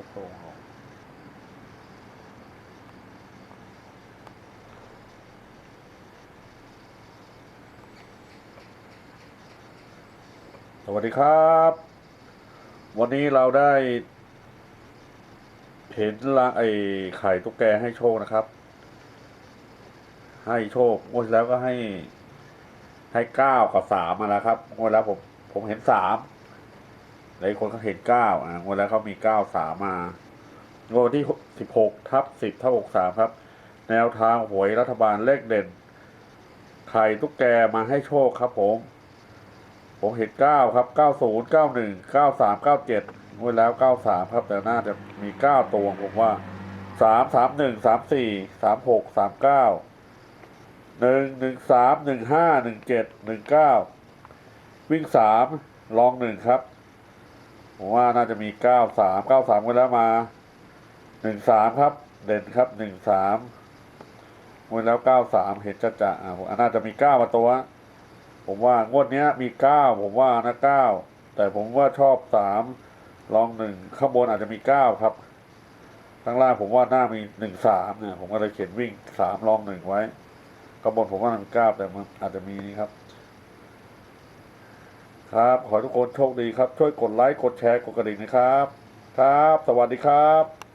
ก็ตรงลงสวัสดีครับ วันนี้เราได้ เห็นละไอ้ไข่ตุ๊กแกให้โชคนะครับ ให้โชคงวดแล้วก็ให้ให้เก้ากับสามมาแล้วครับงวดแล้วผมผมเห็นสาม หลายคนเขาเห็นเก้าอ่างวดแล้วเขามีเก้าสามมาวดวันที่สิบหกทับสิบทับหกสามครับ แนวทางหวยรัฐบาลเลขเด่นไข่ตุ๊กแกมาให้โชคครับผม ผมเห็นเก้าครับเก้าศูนย์เก้าหนึ่งเก้าสามเก้าเจ็ดงวดแล้วเก้าสามครับ แต่น่าจะมีเก้าตัวผมว่าสามสามหนึ่งสามสี่สามหกสามเก้าหนึ่งหนึ่งสามหนึ่งห้าหนึ่งเจ็ดหนึ่งเก้าวิ่งสามลองหนึ่งครับ ผมว่าน่าจะมีเก้าสามเก้าสามกันแล้วมาหนึ่งสามครับ เด่นครับหนึ่งสามวันแล้วเก้าสามเห็นจะจะอ่าผมน่าจะมีเก้ามาตัว ผมว่างวดเนี้ยมีเก้าผมว่านะเก้าแต่ผมว่าชอบสามลองหนึ่งข้างบนอาจจะมีเก้าครับข้างล่างผมว่าหน้ามีหนึ่งสามเนี่ยผมก็เลยเขียนวิ่งสามลองหนึ่งไว้กระบนผมว่ามันกล้าแต่มันอาจจะมีนี่ครับ ครับ ขอให้ทุกคนโชคดีครับ ช่วยกดไลค์ กดแชร์ กดกระดิ่งนะครับ ครับ สวัสดีครับ